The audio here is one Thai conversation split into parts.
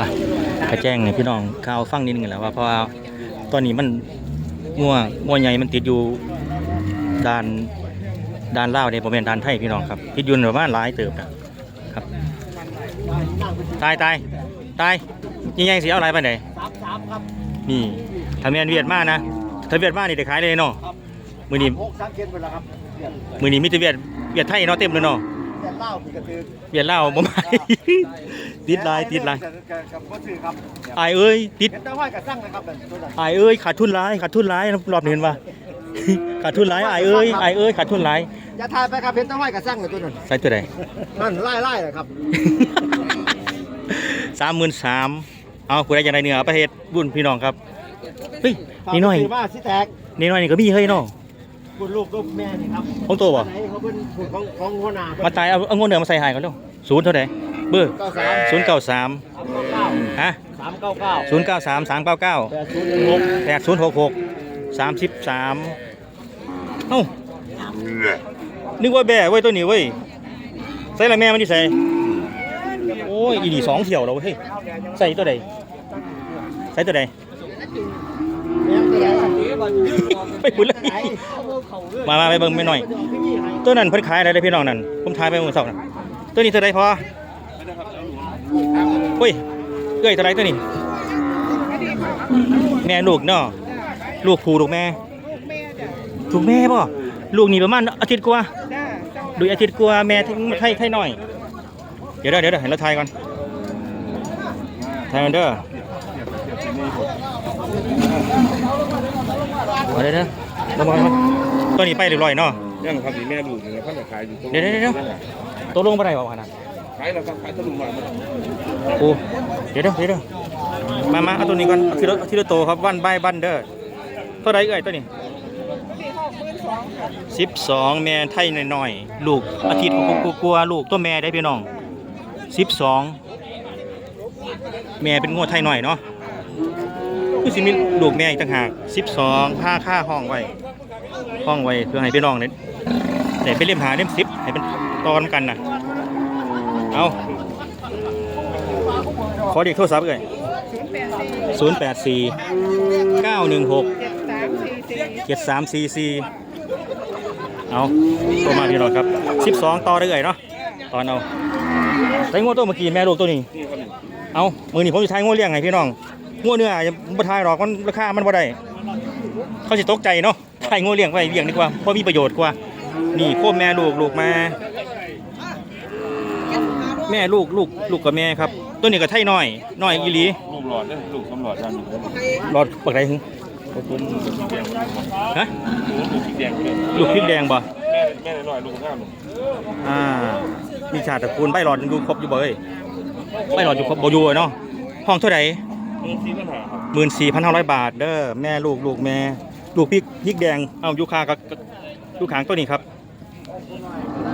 อะกระแจ้งให้พี่น้องข่าวฟังนิดนึงแหล้วว่าเพราะว่าตอนนี้มันงัวงัวใหญ่มันติดอยู่ด้านด้านลาวเนี่ยผมเป็นด้านไทยพี่น้องครับติดอยู่ประมาณหลายเติบนะครับตายตายตายยังไงสิเอาอะไรไปไหนสามสามครับนี่ทะเบียนเวียดมานะทะเบียนมานี่ได้ขายเลยเนาะมือนี้หกสามเกณฑ์ไปแล้วครับเดี๋ยวมือนี้มีทะเบียนเวียดไทยเนาะเต็มเลยเนาะ เดี๋ยวเล่าพี่กระตือเวียดลาวบ่มา ติดหลายติดหลายกับพ่อสื่อครับอายเอ้ยติดเห็นแต่ว่ากับสั่งนะครับแบบตัวนั้นอายเอ้ยขาดทุนหลายขาดทุนหลายรอบนี้เห็นปะขาดทุนหลายอายเอ้ยอายเอ้ยขาดทุนหลายอย่าทายไปครับเห็นแต่ว่ากับสั่งเลยตัวนั้นใส่ตัวใด นั่นไล่ไล่เลยครับสามหมื่นสามเอาผู้ใดจะได้เนื้อเอาประเทศบุญพี่น้องครับเฮ้ยนี่น้อยฝากซื้มาสิแตก นี่น้อยนี่ก็มีเฮ้ยเนาะ คุณลูกลูกแม่นี่ครับของตัวบ่ไหนเขาเป็นผู้ของของหัวหน้ามาตายเอาเอาเงินเหนือมาใส่หายกันเร็วศูนย์เท่าไหร่เบอร์เก้าสามศูนย์เก้าสามสามเก้าเก้าฮะสามเก้าเก้าศูนย์เก้าสามสามเก้าเก้าแปดศูนย์หนึ่งหกแปดศูนย์หกหกสามสิบสามเอ้านึกว่าแบ่ไว้ยตัวนี้เว้ยใส่ละแม่มันที่ใส่โอ้ยอีดีสองเที่ยวแล้วเฮ้ยใส่ตัวใดใส่ตัวใดแม่งตัวใหญ่ ไปพูดเลยมามาไปเบิ่งไปหน่อย ตัวนั้นเพิ่นขายอะไรได้พี่น้องนั่นผมทายไปเมื่อสองน่ะตัวนี้เท่าไรพอเฮ้ยเอ้ยเท่าไรตัวนี้ แม่ลูกเนาะลูกผูลูกแม่ถูกแม่ป่ะลูกนี่ประมาณอาทิตย์กว่าดูอาทิตย์กว่าแม่ที่ไทยไทยหน่อย เดี๋ยวเด้อเดี๋ยวเดี๋ยวให้เราทายก่อนทายกันเด้อ เอาเด้อเด้อมามามาตัวนี้ไปเรียบร้อยเนาะยังครับนี่แม่ลูกเนี่ยเขาจะขายอยู่ตรงเดี๋ยวเดี๋ยวเดี๋ยว ตัวลงไปได้ป่าวขนาดขายแล้วครับขายตะลุมมาหมดโอ้เดี๋ยวเด้อเดี๋ยวเด้อมามาเอาตัวนี้ก่อนเอาทีละเอาทีละโตวครับวันใบบันเด้อเท่าไรเอ่ยตัวนี้สิบสองแม่ไทยหน่อยๆลูกอาทิตย์กลัวๆลูกตัวแม่ได้พี่น้องสิบสองแม่เป็นงวดไทยหน่อยเนาะ คือสิมีลูกแม่อีกต่างหากสิบสองค่าค่าห้องไว้ ห้องไว้เพื่อให้พี่น้องเนี่ยแต่ไปเล่มหาเล่มสิบให้เป็นตอนกันนะเอาขอเด็กโทรศัพท์เลยศูนย์แปดสี่เก้าหนึ่งหกเจ็ดสามสี่สี่เอาตัวมาพี่น้องครับสิบสองต่อได้เลยเนาะตอนเอาใส่งวดตัวเมื่อกี้แม่ลูกตัวนี้ เอามือนี่ผมจะทายงวดเลี้ยงไงพี่น้อง งวดเนื้ออย่าบ่ทายหรอกมันราคามันบ่ได้เขาจะตกใจเนาะทายงวดเลี้ยงไว้เลี้ยงดีกว่าเพราะมีประโยชน์กว่า นี่โคมแม่ลูกลูกมา แม่ลูกลูกลูกกับแม่ครับ ตัวนี้ก็ไทยน้อยน้อยอีหลีลูกหลอดเนี่ยลูกสำหลอดด้านนี้ครับรอดปักไรหึผมลูกสีแดงฮะลูกสีแดงเลยลูกพริกแดงบ่แม่แม่น้อยลูกห้าหนุ่มอ่ามีชาติตระกูลใบหลอดอยู่ครบอยู่บ่เอ้ยใบหลอดอยู่ครบบ่อยู่เนาะห้องเท่าไหร่ มือซีปัญหาครับหมื่นสี่พันห้าร้อยบาทเด้อแม่ลูกลูกแม่ ลูกพริกพริกแดงเอาอยู่คากับลูกขางตัวนี้ครับ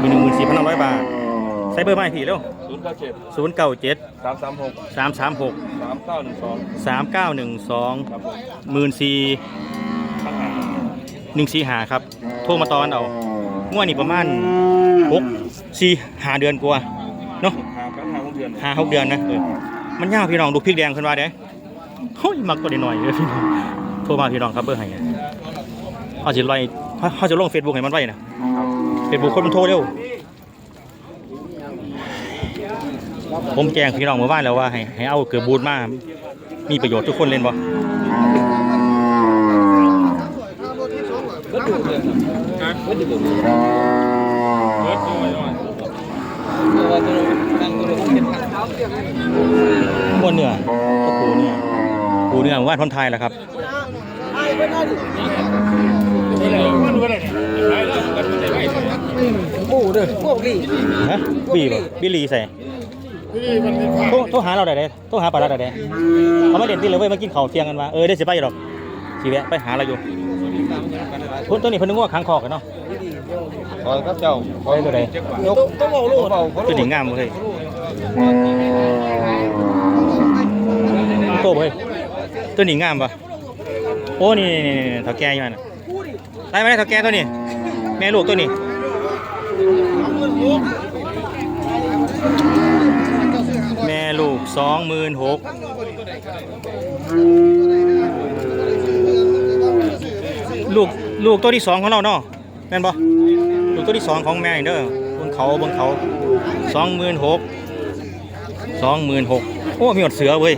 มีหนึ่งหมื่นสี่พันห้าร้อยบาทใส่เบอร์มาให้พี่เร็วศูนย์เก้าเจ็ดศูนย์เก้าเจ็ดสามสามหกสามสามหกสามเก้าหนึ่งสองสามเก้าหนึ่งสองครับผมหมื่นสี่ปัญหาหนึ่งสี่หาครับ โทรมาตอนเอางวดนี่ประมาณหกสี่หาเดือนกว่าเนาะหาปัญหาของเดือนห้าหกเดือนนะเออมันยาวพี่น้องดูพริกแดงขึ้นมาเด้ เฮ้ยมักตัวหน่อยเลยพี่น้องโทรมาพี่น้องครับเบอร์ให้เขาจะไล่เขาจะลงเฟซบุ๊กให้มันไว้นะเฟซบุ๊กคนมันโทรเร็วผมแจ้งพี่น้องเมื่อวานแล้วว่าให้ให้เอาเกือบบูทมามีประโยชน์ทุกคนเล่นบ่ก็ดูเลยนเลยบิร์ดน้อยน้อยม้วนเนื้อก็ปูเนื้อ ปูเนื้อเมื่อวานทนไทยแล้วครับปูเด้อพวกนี้ฮะบีบ่บิลลีใส่โทรโทรหาเราได้เด้โทรหาปลาเราได้เด้เขามาเด่นที่เลยเว้ยมากินข้าวเที่ยงกันว่าเออได้สิไปอยู่ดอกสิแวะไปหาเราอยู่คนตัวนี้เพิ่นนึกว่าค้างคอกันเนาะขอครับเจ้าไปตัวใดยกต้องเอาลูกเบาตัวนี้งามบ่เฮ้ยโตบ่เฮ้ย ตัวนี้งามบ่โอ้นี่นี่นี่เฒ่าแก่อยู่นั่นน่ะได้ได้เฒ่าแก่ตัวนี้ แม่ลูกตัวนี้แม่ลูกสองหมื่นหกลูกลูกตัวที่สองของเราเนาะแม่นบ่ลูกตัวที่สองของแม่เด้อบนเขาบนเขาสองหมื่นหกสองหมื่นหกโอ้มีหดเสือเว้ย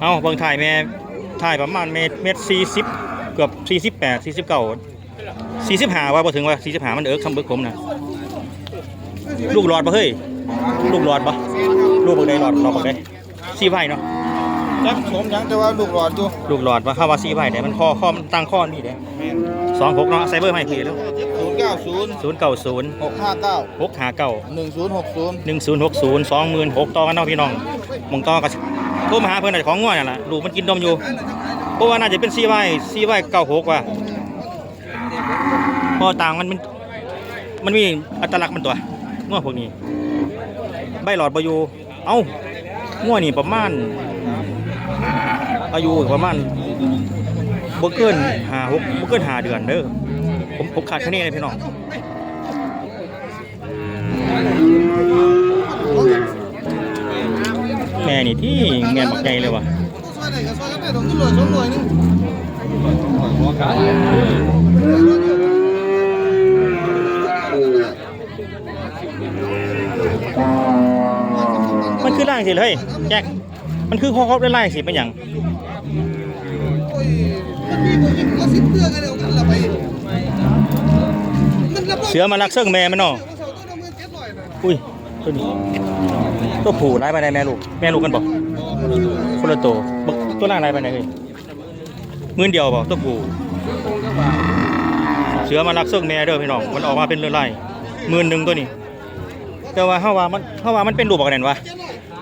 เอาเบิ่งถ่ายแม่ถ่ายประมาณเมตรเมตรสี่สิบเกือบสี่สิบแปดสี่สิบเก้าสี่สิบห้าว่าพอถึงว่าสี่สิบห้ามันเอิกคำเบิกผมนะลูกหลอดปะเฮ้ยลูกหลอดปะลูกบักได้หลอดหลอดบักได้สี่ไผ่เนาะจักผมยังแต่ว่าลูกหลอดอยู่ลูกหลอดว่าเข้าว่าสี่ไผ่แต่มันคอคอมันตั้งข้อนี่เด้สองหกเนาะไซเบอร์ไม่พี่แล้วศูนย์เก้าศูนย์ศูนย์เก้าศูนย์หกห้าเก้าหกห้าเก้าหนึ่งศูนย์หกศูนย์หนึ่งศูนย์หกศูนย์สองหมื่นหกต่อกันเนาะพี่น้องมองต่อกับ โทรมาหาเพื่อนอาจจะของง่วนั่นแหละลูกมันกินนมอยู่เพราะว่าน่าจะเป็นซีไว้ซีไว้เก้าหกว่ะพอต่างมันมันมันมีอัตลักษณ์มันตัวง่วพวกนี้ ใบหลอดประยูเอ้าง่วนี่ประมาณอายุประมาณบ่เกินหาหกบ่เกินหาเดือนเด้อผมผมขาดแค่นี้เลยพี่น้อง แม่นี่ที่แม่บักใหญ่เลยว่ะซอยไหนก็ซอยกันได้ต้องตำรวจสองหน่วยนึงมันคือร่างสิเลยแจ็คมันคือข้อครอบได้ไล่สิเป็นอย่างโอ้ยมันมีผู้หญิงก็สิบเตื้อกันเดียวกันละไปมันรับรองเสือมาลักเสื่องแม่มันเนาะเสาต้นเอาเงินเจ็ดร้อยนะอุ้ย ตัวนี้ตัวผู้ไล่ไปไหนแม่ลูก แม่ลูกกันบอกคนละตัวบักตัวล่างไล่ไปไหนเลยมื่นเดียวบอกตัวผู้เสือมาลักเสื่องแม่เด้อพี่น้อง มันออกมาเป็นเรือไล่หมื่นหนึ่งตัวนี้ แต่ว่าเฮาว่ามันเฮาว่ามันเป็นรูปบักแนนวะ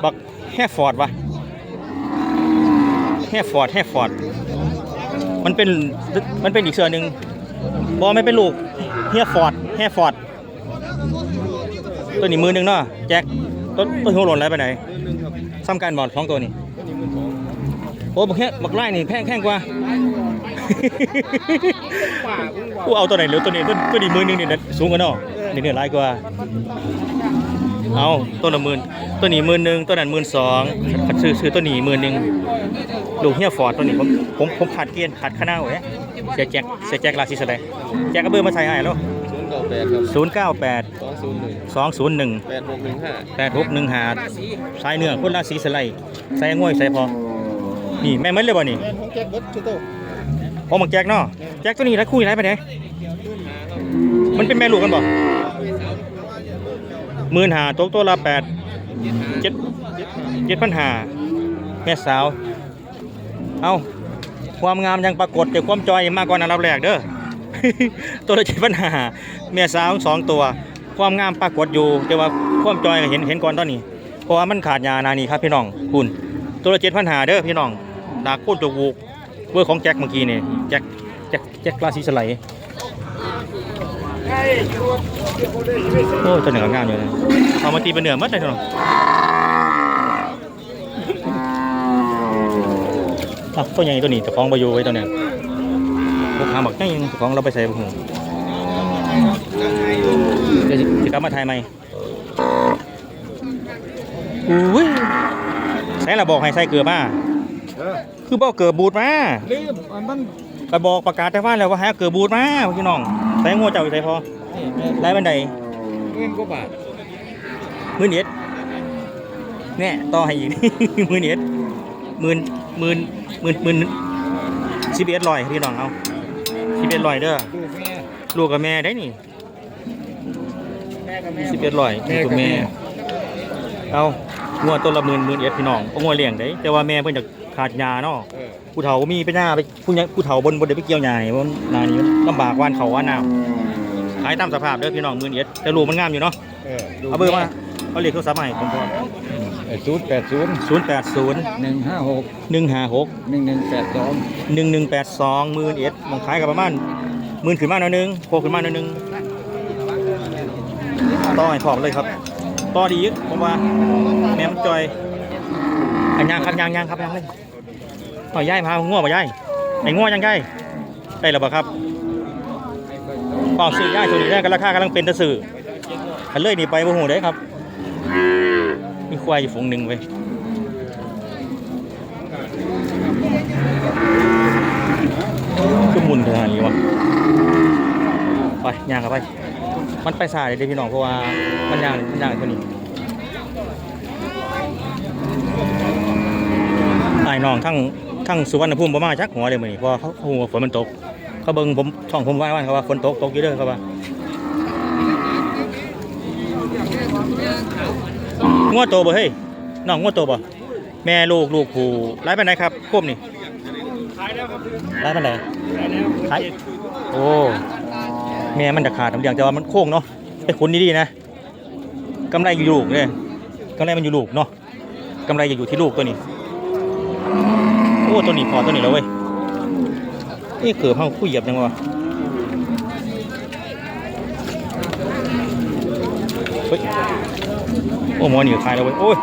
บักแฮฟฟอร์ดวะแฮฟฟอร์ดแฮฟฟอร์ดมันเป็นมันเป็นอีกเสือหนึ่งบอไม่เป็นลูกเฮียฟอร์ดเฮียฟอร์ด ตัวนี้มือหนึ่งเนาะแจ็คต้นต้นหัวหล่นอะไรไปไหนซ้ำกันบอลสองตัวนี่โอ้บักเฮียบักไล่นี่แพงแพงกว่ากูเอาตัวไหนเหลือตัวนี้ตัวนี้มือหนึ่งนี่สูงกว่าเนาะนี่เนี่ยหลายกว่าเอาตัวละหมื่นตัวนี้หมื่นหนึ่งตัวนั้นหมื่นสองซื้อซื้อตัวนี้หมื่นหนึ่งลูกเฮียฟอร์ดตัวนี้ผมผมผมขาดเกียร์ขาดข้าวหน้าเว้ยเสียแจ็คเสียแจ็คลาซิสเลยแจ็คกระเบื้องมาใส่ให้แล้ว แปดครับศูนย์เก้าแปดสองศูนย์หนึ่งสองศูนย์หนึ่งแปดหกหนึ่งห้าแปดหกหนึ่งหาสายเนื้อคนลาซีสไลด์ใส่ง่วยใส่พอ นี่แม่นเลยบ่นี่แปดหกเจ็ดเบิดชุดโตพอมักแจ็คเนาะแจ็คตัวนี้แล้วคุยไรไปไหนมันเป็นแม่ลูกกันบ่หมื่นหาตกตัวละแปดเจ็ดเจ็ดพันหาแม่สาว เอาความงามยังปรากฏแต่ความจอยมากกว่านั้นรับแรกเด้อ ตัวละเจ็ดพันหาแม่สาวสองตัว ความงามปรากฏอยู่แต่ว่าความจอยเห็นเห็นก่อนตอนนี้ เพราะว่ามันขาดยานานี่ครับพี่น้องคุณตัวละเจ็ดพันหาเด้อพี่น้องดากโคตรจวูกเวอร์ของแจ็คเมื่อกี้นี่แจ็คแจ็คแจ็คลาซีสไลโอ้ตัวหนึ่งงามอยู่นะเอามาตีเป็นเหนือมัดเลยพี่น้องอะตัวใหญ่ตัวนี้จะคล้องไปอยู่ไว้ตัวเนี้ย ลูกค้าบอกยังเจ้าของเราไปใส่บุ้งเดี๋ยวจะกลับมาถ่ายไหมอุ้ยใส่ละบอกให้ใส่เกลือมาคือบอกเกลือบูดมาลืมอันมันกระบอกประกาศแต่ว่าแล้วว่าให้เอาเกลือบูดมาพี่น้องใส่งัวเจ้าอยู่ใส่พอไล่บันไดเงินกว่าบาทหมื่นเอ็ดเนี่ยต่อให้อีกหมื่นเอ็ดหมื่นหมื่นหมื่นหมื่นสิบเอ็ดลอยพี่น้องเอา สิบเอ็ดลอยเด้อลูกแม่ลูกกับแม่ได้นี่แม่กับแม่สิบเอ็ดลอยแม่ลูกกักับบแม่แม่ เอางัวตัวละหมื่นหมื่นเอ็ดพี่น้องเอางัวเลี้ยงได้แต่ว่าแม่เพิ่นจะขาดยาเนาะเออผู้เฒ่ามีไปหน้าไปผู้ใหญ่ผู้เฒ่าบนบนเดี๋ยวไปเกี่ยวยานี่บนนานี่มันลำบากวานเขาวานน้ำขายตามสภาพเด้อพี่น้องหมื่นเอ็ดแต่ลูกมันงามอยู่เนาะเออเอาเบอร์มาเขาเรียกโทรศัพท์มาให้ผมพอ ศูนย์แปดศูนย์ศูนย์แปดศูนย์หนึ่งห้าหกหนึ่งห้าหกหนึ่งหนึ่งแปดสองหนึ่งหนึ่งแปดสองหมื่นเอ็ดมองขายกับประมาณหมื่นขึ้นมาหน่อยหนึงโคขึ้นมาหน่อยหนึงต่อให้พร้อมเลยครับต่อดีอีกผมว่าแม่มันจอยอันยางครับยางยางครับยางเลยต่อย่ายพาง่วงมาย่ายไอ้ง่วงยังย่ายได้หรือเปล่าครับเปล่าซื้อย่ายตัวนี้ได้กันราคากำลังเป็นตะสื่อขันเลยนี่ไปบ่หูได้ครับ มีควายอยู่ฝูงหนึ่งเว้ขึ้นมุนขนาดนี้วะไปย่างกันไป มันไปสายเลยพี่น้องเพราะว่ามันย่างมันย่างตัวนี้ไอ้น้องทั้งทั้งสุวรรณภูมิประมาณชักหัวเลยมือนี่เพราะเขาหัวฝนมันตก เขาเบิ้งผมช่องผมว่าว่าเขาว่าฝนตกตกอยู่เด้อเขาว่า งัวโตบ่เฮ้ยน้องงัวโตบ่แม่ลูกลูกผู้ร้ายปานใดครับโคมนี่ร้ายปานใดขายโอ้แม่มันจะขาดน้ำเลี้ยงแต่ว่ามันโค้งเนาะไปขุนดีๆนะกำไรอยู่ลูกเลยกำไรมันอยู่ลูกเนาะกำไรอยู่ที่ลูกตัวนี้โอ้ตัวนี้พอตัวนี้แล้วเว้ยนี่เกือบห้องผู้เหยียบยังวะเฮ้ย โอ้ หมอนี่ก็คายแล้วเว้ยโอ้ย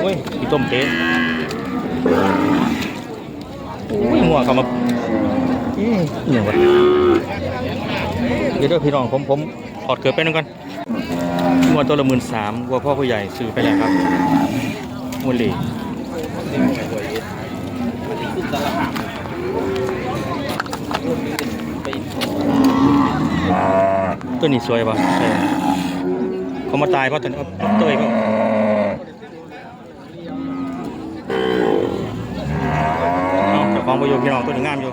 โอ้ยอีต้มเต๊ะโอ้ยหัวเข้ามาเอ๊ะอหย่างวะเดี๋ยวด้อพี่น้องผมผมถอดเกือบไปนึงก่อนหัวตัวละหมื่นสามวัวพ่อผู้ใหญ่ซื้อไปแล้วครับหัวเหล่ตัวนี้สวยปะใช่ เขามาตายเพราะตัวนี้เอาเต้ยก็เอาเจ้าของประโยชน์พี่น้องตัวนี้งามอยู่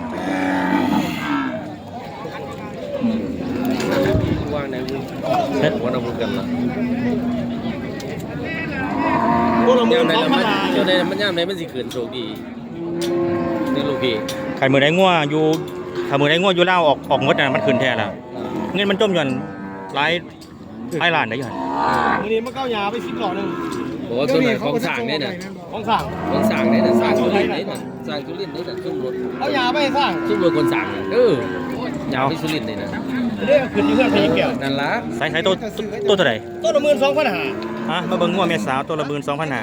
วางในมือเฮ้ยวันอาวุธกันละตัวละหมื่ย่านมไหนสองละพัมันนบาทย่ามไหนมันย่ามไหนมันสิขืนโชคดีนี่ลูกพี่ใครมือได้ง่วอยู่ถ้ามือได้ง่วอยู่เล่าวออกออกงดน่ะมันขึ้นแท้แล้วเงินมันจมหย่อนหลาย หลายล้านได้หย่อนมือนี้มันเก้ายาไปสิบหล่อหนึ่งบอกว่าตัวไหนของสร้างเนี่ยน่ะของสั่งของสร้างเนี่ยน่ะสร้างทุเรียนเนี่ยน่ะสร้างทุเรียนเนี่ยน่ะซุ่มรถเอายาไปให้สร้างซุ่มรถคนสร้างน่ะเอออยากไปสุรินทร์เลยนะเรียกขึ้นอยู่เพื่อนพยิแก้วนั่นละใส่ใส่ตัวตัวเท่าไหร่ตัวละหมื่นสองพันห้าฮะมาเบิ่งง่วแม่สาวตัวละหมื่นสองพันห้า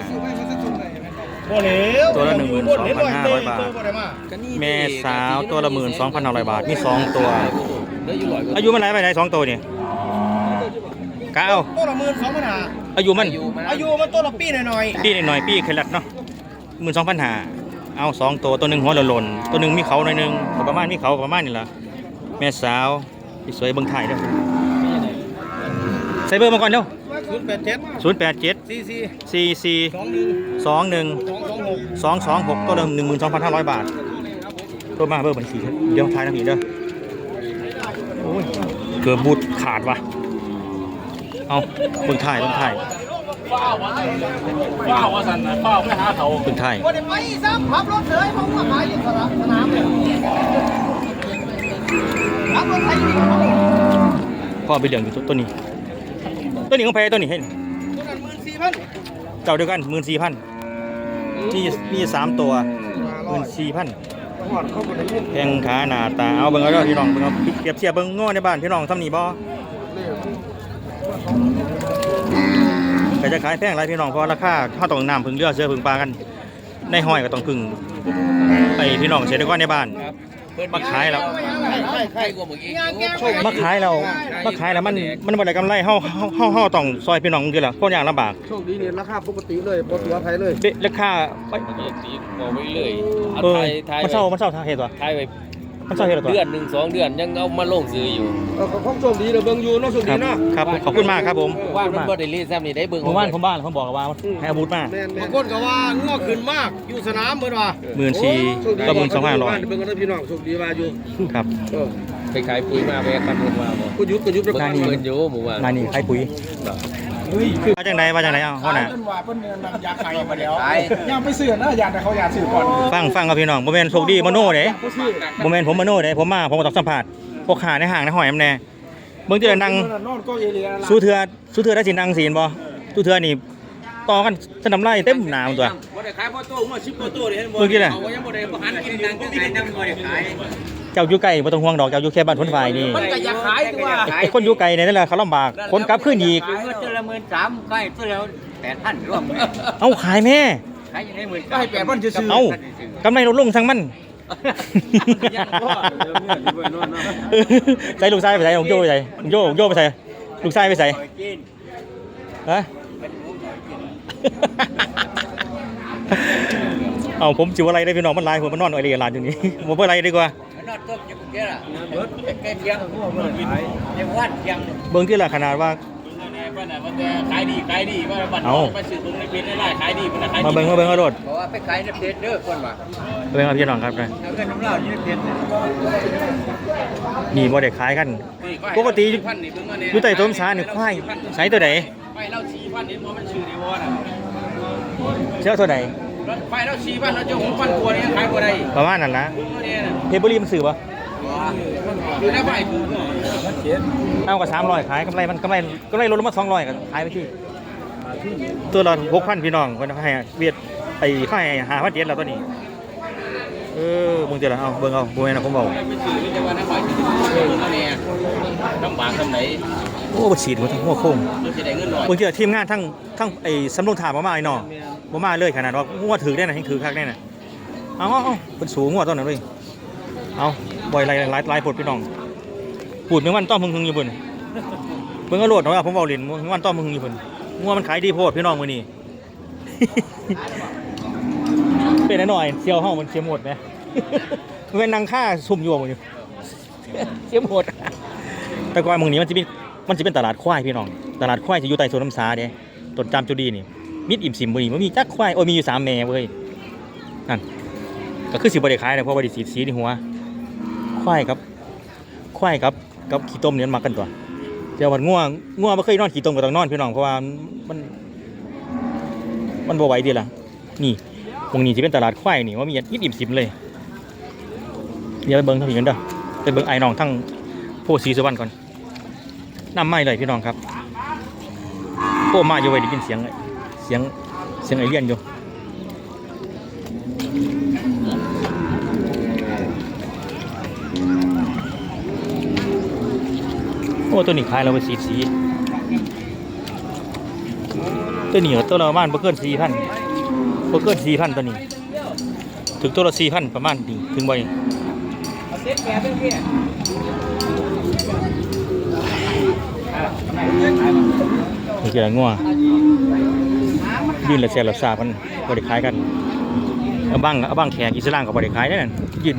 บ่เหลวตัวละ12,500บาทตัวบ่ได้มาก็นี่แม่สาวตัวละหมื่นสองพันห้าร้อยบาทมีสองตัวเหลืออยู่ร้อยกว่าอายุมันหลายไปไหนสองตัวนี่ กะเอาตัวละหมื่นสองพันห้าอายุมันอายุมันอายุมันตัวละปีหน่อยปีหน่อยๆปีเคลัดเนาะหมื่นสองพันห้าเอาสองตัวตัวหนึ่งหัวหล่นๆตัวหนึ่งมีเขาหน่อยหนึงก็ประมาณมีเขาประมาณนี่ละแม่สาวที่สวยเบิ่งไทยเด้อใส่เบอร์มาก่อนเด้อๆศูนย์แปดเจ็ดศูนย์แปดเจ็ดสี่สี่สี่สี่สองหนึ่งสองหนึ่งสองสองหกสองสองหกตัวละหนึ่งหมื่นสองพันห้าร้อยบาทตัวมาเบอร์บัญชีเดี๋ยวทายนะพี่เด้อโอ้ยเกือบบูดขาดว่ะ เอาเบิ่งไทยเบิ่งไทยว้าวว่าสันนะว้าวไม่หาเขาเบิ่งไทยบ่ได้ไปซ้ำขับรถเลยเพราะว่าขายอยู่สนามสนามเลยขับรถไทยอยู่ที่เขาพ่อไปเหลืองอยู่ตัวตัวนี้ ตัวนี้ของแพตัวนี้เห็นตัวนั้นหมื่นสี่พันเจ้าเดียวกันหมื่นสี่พันมีมีสามตัวหมื่นสี่พันแข้งขาหน้าตาเอาเบิ่งเอาเด้อพี่น้องเบิ่งเอาเปรียบเทียบเบิ่งง้อในบ้านพี่น้องทำนี่บ่ ก็จะขายแพงหลายพี่น้องเพราะราคาเฮาต้องน้ำพึ่งเรือเสือพึ่งปลากัน ในห้อยก็ต้องพึ่งไปพี่น้องเกษตรกรในบ้าน มาขายแล้วใครกว่าเมื่อกี้มาขายเรามาขายแล้วมันมันบ่ได้กำไรเฮาเฮาเฮาเฮาต้องซอยพี่น้องคือล่ะคนยากลำบากโชคดีนี่ราคาปกติเลยปกติว่าไผเลยเด้ราคาไปตีบอกไว้เลยเอาเออไทยไทยมันเศร้ามันเศร้าทางเหตุว่ะไทยไป มันเศร้าเหตุตัวเดือนหนึ่งสองเดือนยังเอามาลงซื้ออยู่เออของโชคดีเลยเบิ่งอยู่เนาะโชคคดีรับเนาะครับขอบคุณมากครับผมว่าขอบคุณมันมากบ่ได้รีดซ้ำนี่ได้เบิ่งผมบ้านผมบ้านผมบอกว่าให้อาวุธมาบางคนก็ว่างัวขึ้นมากอยู่สนามเหมือนว่าหมื่นสี่ก็หมื่นสองพันห้าร้อยเบิ่งกันนะพี่น้องโชคดีว่าอยู่ครับเออไปขายปุ๋ยมาไปกันลงมาบ่กูยุบกูยุบเบิ่งได้นี่เงินอยู่หมู่บ้าน นายนี่ใครปุ๋ย ว่าจังไดว่าจังไดเอ้าพ่อน่ะเพิ่นว่าเพิ่นนำยาไข่มาแล้วย่างไปซื้อนะยาแต่เขาอยากซื้อก่อนฟังฟังครับพี่น้องบ่แม่นโชคดีมโนเด้ผู้ซื้อบ่แม่นผมมโนเด้ผมมาผมก็ต้องสัมภาษณ์พวกขาในห้างในห้อยแม่นแน่เบิ่งที่ได้นั่งนอนก็เอเลียละสู้เทือสู้เทือได้สินั่งศีลบ่สู้เทือนี่ต่อกันสนำไล่เต็มหน้ามันตัวบ่ได้ขายพ่อโต้มาชิปพ่อโต้เด้เห็นบ่เมื่อกี้น่ะเอายังบ่ได้บ่หันกินนังก็ได้นำบ่ได้ขาย เจ้าอยู่ไกลบ่ต้องห่วงดอกเจ้าอยู่แค่บ้านพ้นฝ่ายนี่มันก็อยากขายตัว ไอ้คนอยู่ไกลเนี่ยนั่นแหละเขาลำบากคนกลับขึ้นอีก ขายก็ตัวละหมื่นสามใกล้ตัวละแปดพันร่วมเลยเอาขายแม่ ขายอยู่ในหมื่นก็ให้แปดพันซื่อๆ เอากำไรลดลงทั้งมันใส่ลูกชายไปใส่ลูกโยไปใส่ลูกโยลูกโยไปใส่ลูกชายไปใส่ฮะเอาผมจิวอะไรได้พี่น้องมันลายผมมันนอนอะไรกันลานอยู่นี่ผมเพื่ออะไรดีกว่ามั นนอดต้มยังเกี้ยล่ะใกล้เพียงยังวันเพียงเบิ่งที่ละขนาดว่าขายดีขายดีว่าบัตรเอาไปซื้อตรงในเพจได้ขายดีมันขายมาเบิ่งมาเบิ่งเอาโดดบอกว่าไปขายในเพจเด้อคนว่าเบิ่งเอาพี่น้องครับนะแล้วก็น้ำเหล้าอยู่ในเพจเนี่ยนี่บ่ได้ขายกันปกติอยู่ใต้ต้นสานี่ควายใช้ตัวใดไปเล่าชีพันนี่มันชื่อในวอน่ะเชื่อตัว ใดไปเล่าชีพันแล้วเจ้าของพันตัวนี่ขายบ่ได้ประมาณนั้นละเนี่ยนะเพชรบุรีมันซื้อบ่อยู่ในใบผมเอาก็300ขายกำไรมันกำไรกำไรลดลงมา200ก็ขายไปที่ ตัวละ6,000พี่น้องเพิ่นให้เวียดไอ้ค่าย5,700แล้วตัวนี้ เออเบิ่งจังล่ะเอาเบิ่งเอาบ่แม่นนะผมเว้าไปซื้อไม่ใช่ว่าในใบที่เนี่ยลำบากทำไหนโอ้บ่ฉีดบ่ทั้งหัวโค้งเราจะได้เงินหน่อยเบิ่งเจอทีมงานทั้งทั้งไอ้สำรองถามบ่มาไอ้น้อบ่มาเลยขนาดว่างัวถือได้น่ะให้ถือคักได้น่ะเอาเอาเอาเพิ่นสูงงัวตัวนั้นเว้ยเอาบ่อยหลายหลายหลายปวดพี่น้องพูดแมงวันต้อมหึงๆอยู่เพิ่นเบิ่งเอาโลดเนาะผมเว้าเล่นแมงวันต้อมหึงๆอยู่เพิ่นงัวมันขายดีโพดพี่น้องมื้อนี้ เป็นไอ้หน่อยเสียวเฮามันเสียหมดไหมมันเป็นนางค่าซุ่มอยู่บ่อยู่เสียหมด แต่ก่อนมึงนี้มันจะเป็นมันจะเป็นตลาดควายพี่น้อง ตลาดควายจะอยู่ใต้สวนน้ำสาเด้ต้นจามจุดีนี่มิดอิ่มสิมบ่นี่มันมีจักควายโอ้ยมีอยู่สามแม่เว้ยนั่นก็คือสิบ่ได้ขายนะเพราะว่าได้สีสีในหัวควายครับควายครับกับขี้ต้มเนี่ยมันมากันตัวเจ้าวันง่วงง่วงบ่เคยนอนขี้ต้มก็ต้องนอนพี่น้องเพราะว่ามันมันบ่ไหวดีล่ะนี่ ตรงนี้จะเป็นตลาดควายนี่ว่ามีมิดอิ่มสิมเลยเดี๋ยวไปเบิ่งเท่านี้กันเด้อไปเบิ่งไอ้น้องทั้งโพสีสุวรรณก่อนน้ำไหม้เลยพี่น้องครับโอ้มาอยู่ไว้ได้ยินเสียงเสียงเสียงไอเลียนอยู่โอ้ตัวนี้ขายเราไปสีสีตัวนี้ตัวละประมาณบ่เกินสี่พัน บ่เกินสี่พันตัวนี้ ถึงตัวละสี่พันประมาณนี้ถึงไว้เซ็ตแกเป็นเพี้ยนี่คืองัวยืนละแสนละสาพันบริขายกันเอาบ้างเอาบ้างแขกอิสลามกับบริขายได้นั่นยืน